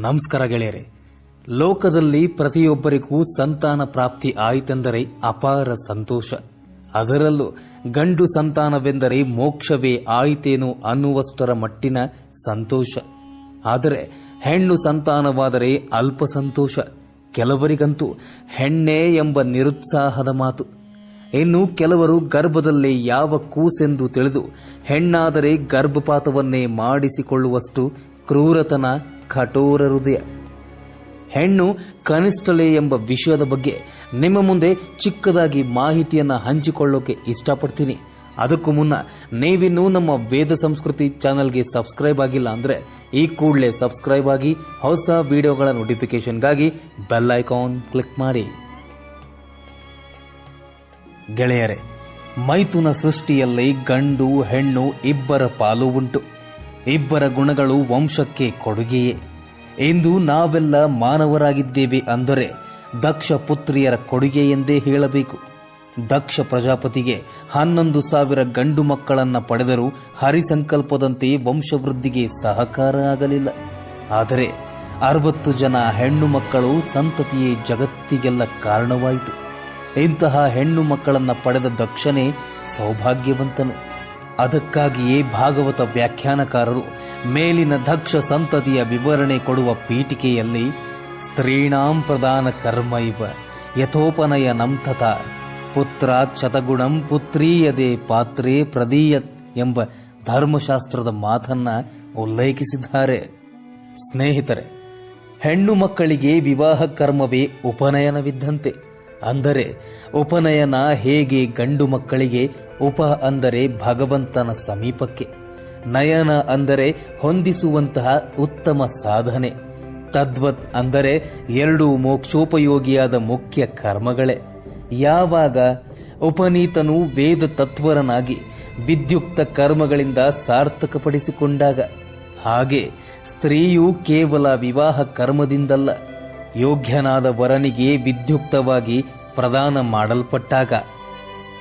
ನಮಸ್ಕಾರ ಗೆಳೆಯರೆ. ಲೋಕದಲ್ಲಿ ಪ್ರತಿಯೊಬ್ಬರಿಗೂ ಸಂತಾನ ಪ್ರಾಪ್ತಿ ಆಯಿತೆಂದರೆ ಅಪಾರ ಸಂತೋಷ. ಅದರಲ್ಲೂ ಗಂಡು ಸಂತಾನವೆಂದರೆ ಮೋಕ್ಷವೇ ಆಯಿತೇನೋ ಅನ್ನುವಷ್ಟರ ಮಟ್ಟಿನ ಸಂತೋಷ. ಆದರೆ ಹೆಣ್ಣು ಸಂತಾನವಾದರೆ ಅಲ್ಪ ಸಂತೋಷ. ಕೆಲವರಿಗಂತೂ ಹೆಣ್ಣೆ ಎಂಬ ನಿರುತ್ಸಾಹದ ಮಾತು. ಇನ್ನು ಕೆಲವರು ಗರ್ಭದಲ್ಲಿ ಯಾವ ಕೂಸೆಂದು ತಿಳಿದು ಹೆಣ್ಣಾದರೆ ಗರ್ಭಪಾತವನ್ನೇ ಮಾಡಿಸಿಕೊಳ್ಳುವಷ್ಟು ಕ್ರೂರತನ ಕಠೋರ ಹೃದಯ. ಹೆಣ್ಣು ಕನಿಷ್ಠಲೆ ಎಂಬ ವಿಷಯದ ಬಗ್ಗೆ ನಿಮ್ಮ ಮುಂದೆ ಚಿಕ್ಕದಾಗಿ ಮಾಹಿತಿಯನ್ನು ಹಂಚಿಕೊಳ್ಳೋಕೆ ಇಷ್ಟಪಡ್ತೀನಿ. ಅದಕ್ಕೂ ಮುನ್ನ ನೀವಿನ್ನೂ ನಮ್ಮ ವೇದ ಸಂಸ್ಕೃತಿ ಚಾನಲ್ಗೆ ಸಬ್ಸ್ಕ್ರೈಬ್ ಆಗಿಲ್ಲ ಅಂದ್ರೆ ಈ ಕೂಡಲೇ ಸಬ್ಸ್ಕ್ರೈಬ್ ಆಗಿ ಹೊಸ ವಿಡಿಯೋಗಳ ನೋಟಿಫಿಕೇಶನ್ಗಾಗಿ ಬೆಲ್ ಐಕಾನ್ ಕ್ಲಿಕ್ ಮಾಡಿ. ಗೆಳೆಯರೆ, ಮೈಥುನ ಸೃಷ್ಟಿಯಲ್ಲಿ ಗಂಡು ಹೆಣ್ಣು ಇಬ್ಬರ ಪಾಲು ಉಂಟು. ಇಬ್ಬರ ಗುಣಗಳು ವಂಶಕ್ಕೆ ಕೊಡುಗೆಯೇ. ಎಂದು ನಾವೆಲ್ಲ ಮಾನವರಾಗಿದ್ದೇವೆ ಅಂದರೆ ದಕ್ಷ ಪುತ್ರಿಯರ ಕೊಡುಗೆ ಎಂದೇ ಹೇಳಬೇಕು. ದಕ್ಷ ಪ್ರಜಾಪತಿಗೆ ಹನ್ನೊಂದು ಸಾವಿರ ಗಂಡು ಮಕ್ಕಳನ್ನ ಪಡೆದರೂ ಹರಿಸಂಕಲ್ಪದಂತೆ ವಂಶವೃದ್ಧಿಗೆ ಸಹಕಾರ ಆಗಲಿಲ್ಲ. ಆದರೆ ಅರವತ್ತು ಜನ ಹೆಣ್ಣು ಮಕ್ಕಳು ಸಂತತಿಯೇ ಜಗತ್ತಿಗೆಲ್ಲ ಕಾರಣವಾಯಿತು. ಇಂತಹ ಹೆಣ್ಣು ಮಕ್ಕಳನ್ನು ಪಡೆದ ದಕ್ಷನೇ ಸೌಭಾಗ್ಯವಂತನು. ಅದಕ್ಕಾಗಿಯೇ ಭಾಗವತ ವ್ಯಾಖ್ಯಾನಕಾರರು ಮೇಲಿನ ದಕ್ಷ ಸಂತತಿಯ ವಿವರಣೆ ಕೊಡುವ ಪೀಠಿಕೆಯಲ್ಲಿ, ಸ್ತ್ರೀಣಾಂ ಪ್ರಧಾನ ಕರ್ಮ ಇವ, ಯಥೋಪನಯ ನಂತತ ಪುತ್ರ ಶತಗುಣಂ ಪುತ್ರೀಯದೆ ಪಾತ್ರೇ ಪ್ರದೀಯತ್ ಎಂಬ ಧರ್ಮಶಾಸ್ತ್ರದ ಮಾತನ್ನ ಉಲ್ಲೇಖಿಸಿದ್ದಾರೆ. ಸ್ನೇಹಿತರೆ, ಹೆಣ್ಣು ಮಕ್ಕಳಿಗೆ ವಿವಾಹ ಕರ್ಮವೇ ಉಪನಯನವಿದ್ದಂತೆ. ಅಂದರೆ ಉಪನಯನ ಹೇಗೆ ಗಂಡು ಮಕ್ಕಳಿಗೆ ಉಪ ಅಂದರೆ ಭಗವಂತನ ಸಮೀಪಕ್ಕೆ, ನಯನ ಅಂದರೆ ಹೊಂದಿಸುವಂತಹ ಉತ್ತಮ ಸಾಧನೆ, ತದ್ವತ್ ಅಂದರೆ ಎರಡು ಮೋಕ್ಷೋಪಯೋಗಿಯಾದ ಮುಖ್ಯ ಕರ್ಮಗಳೇ. ಯಾವಾಗ ಉಪನೀತನು ವೇದ ತತ್ವರನಾಗಿ ವಿದ್ಯುಕ್ತ ಕರ್ಮಗಳಿಂದ ಸಾರ್ಥಕಪಡಿಸಿಕೊಂಡಾಗ, ಹಾಗೆ ಸ್ತ್ರೀಯು ಕೇವಲ ವಿವಾಹ ಕರ್ಮದಿಂದಲ್ಲ ಯೋಗ್ಯನಾದ ವರನಿಗೆ ವಿದ್ಯುಕ್ತವಾಗಿ ಪ್ರದಾನ ಮಾಡಲ್ಪಟ್ಟಾಗ,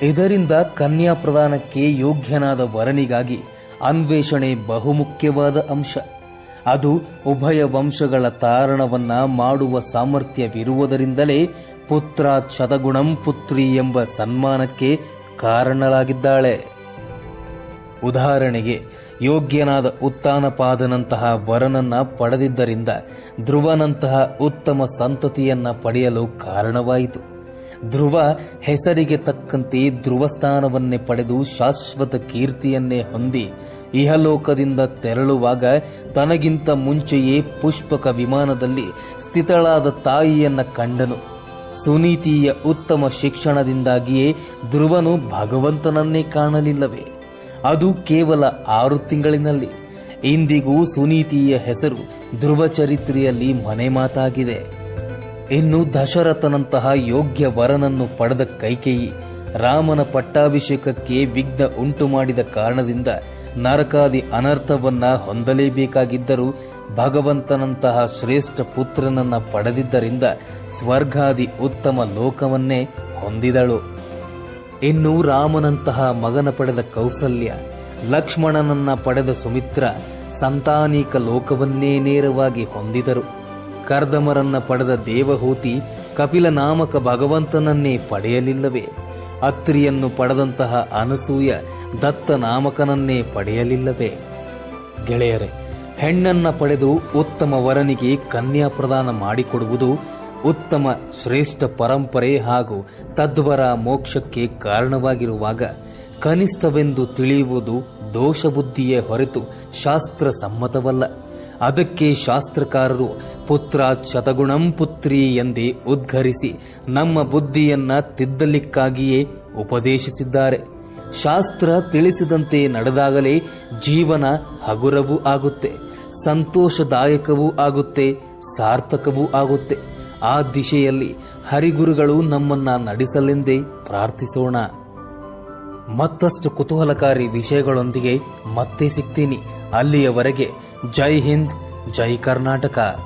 ಇದರಿಂದ ಕನ್ಯಾ ಪ್ರದಾನಕ್ಕೆ ಯೋಗ್ಯನಾದ ವರನಿಗಾಗಿ ಅನ್ವೇಷಣೆ ಬಹುಮುಖ್ಯವಾದ ಅಂಶ. ಅದು ಉಭಯ ವಂಶಗಳ ತಾರಣವನ್ನ ಮಾಡುವ ಸಾಮರ್ಥ್ಯವಿರುವುದರಿಂದಲೇ ಪುತ್ರ ಚದಗುಣಂ ಪುತ್ರಿ ಎಂಬ ಸನ್ಮಾನಕ್ಕೆ ಕಾರಣಳಾಗಿದ್ದಾಳೆ. ಉದಾಹರಣೆಗೆ ಯೋಗ್ಯನಾದ ಉತ್ತಾನಪಾದನಂತಹ ವರನನ್ನ ಪಡೆದಿದ್ದರಿಂದ ಧ್ರುವನಂತಹ ಉತ್ತಮ ಸಂತತಿಯನ್ನ ಪಡೆಯಲು ಕಾರಣವಾಯಿತು. ಧ್ರುವ ಹೆಸರಿಗೆ ತಕ್ಕಂತೆ ಧ್ರುವಸ್ಥಾನವನ್ನೇ ಪಡೆದು ಶಾಶ್ವತ ಕೀರ್ತಿಯನ್ನೇ ಹೊಂದಿ ಇಹಲೋಕದಿಂದ ತೆರಳುವಾಗ ತನಗಿಂತ ಮುಂಚೆಯೇ ಪುಷ್ಪಕ ವಿಮಾನದಲ್ಲಿ ಸ್ಥಿತಳಾದ ತಾಯಿಯನ್ನ ಕಂಡನು. ಸುನೀತಿಯ ಉತ್ತಮ ಶಿಕ್ಷಣದಿಂದಾಗಿಯೇ ಧ್ರುವನು ಭಗವಂತನನ್ನೇ ಕಾಣಲಿಲ್ಲವೇ? ಅದು ಕೇವಲ ಆರು ತಿಂಗಳಿನಲ್ಲಿ. ಇಂದಿಗೂ ಸುನೀತಿಯ ಹೆಸರು ಧ್ರುವ ಚರಿತ್ರೆಯಲ್ಲಿ ಮನೆ ಮಾತಾಗಿದೆ. ಇನ್ನು ದಶರಥನಂತಹ ಯೋಗ್ಯ ವರನನ್ನು ಪಡೆದ ಕೈಕೇಯಿ ರಾಮನ ಪಟ್ಟಾಭಿಷೇಕಕ್ಕೆ ವಿಘ್ನ ಉಂಟು ಮಾಡಿದ ಕಾರಣದಿಂದ ನರಕಾದಿ ಅನರ್ಥವನ್ನ ಹೊಂದಲೇಬೇಕಾಗಿದ್ದರೂ ಭಗವಂತನಂತಹ ಶ್ರೇಷ್ಠ ಪುತ್ರನನ್ನ ಪಡೆದಿದ್ದರಿಂದ ಸ್ವರ್ಗಾದಿ ಉತ್ತಮ ಲೋಕವನ್ನೇ ಹೊಂದಿದಳು. ಇನ್ನು ರಾಮನಂತಹ ಮಗನ ಪಡೆದ ಕೌಸಲ್ಯ, ಲಕ್ಷ್ಮಣನನ್ನ ಪಡೆದ ಸುಮಿತ್ರ ಸಂತಾನಿಕ ಲೋಕವನ್ನೇ ನೇರವಾಗಿ ಹೊಂದಿದರು. ಕರ್ದಮರನ್ನ ಪಡೆದ ದೇವಹೂತಿ ಕಪಿಲ ನಾಮಕ ಭಗವಂತನನ್ನೇ ಪಡೆಯಲಿಲ್ಲವೇ? ಅತ್ರಿಯನ್ನು ಪಡೆದಂತಹ ಅನಸೂಯ ದತ್ತ ನಾಮಕನನ್ನೇ ಪಡೆಯಲಿಲ್ಲವೇ? ಗೆಳೆಯರೆ, ಹೆಣ್ಣನ್ನ ಪಡೆದು ಉತ್ತಮ ವರನಿಗೆ ಕನ್ಯಾ ಪ್ರದಾನ ಮಾಡಿಕೊಡುವುದು ಉತ್ತಮ ಶ್ರೇಷ್ಠ ಪರಂಪರೆ ಹಾಗೂ ತದ್ವರ ಮೋಕ್ಷಕ್ಕೆ ಕಾರಣವಾಗಿರುವಾಗ ಕನಿಷ್ಠವೆಂದು ತಿಳಿಯುವುದು ದೋಷಬುದ್ಧಿಯೇ ಹೊರತು ಶಾಸ್ತ್ರ ಸಮ್ಮತವಲ್ಲ ಅದಕ್ಕೆ ಶಾಸ್ತ್ರಕಾರರು ಪುತ್ರ ಶತಗುಣಂ ಪುತ್ರಿ ಎಂದೇ ಉದ್ಘರಿಸಿ ನಮ್ಮ ಬುದ್ಧಿಯನ್ನ ತಿದ್ದಲಿಕ್ಕಾಗಿಯೇ ಉಪದೇಶಿಸಿದ್ದಾರೆ. ಶಾಸ್ತ್ರ ತಿಳಿಸಿದಂತೆ ನಡೆದಾಗಲೇ ಜೀವನ ಹಗುರವೂ ಆಗುತ್ತೆ, ಸಂತೋಷದಾಯಕವೂ ಆಗುತ್ತೆ, ಸಾರ್ಥಕವೂ ಆಗುತ್ತೆ. ಆ ದಿಶೆಯಲ್ಲಿ ಹರಿಗುರುಗಳು ನಮ್ಮನ್ನ ನಡೆಸಲೆಂದೇ ಪ್ರಾರ್ಥಿಸೋಣ. ಮತ್ತಷ್ಟು ಕುತೂಹಲಕಾರಿ ವಿಷಯಗಳೊಂದಿಗೆ ಮತ್ತೆ ಸಿಗ್ತೀನಿ. ಅಲ್ಲಿಯವರೆಗೆ ಜೈ ಹಿಂದ್, ಜೈ ಕರ್ನಾಟಕ.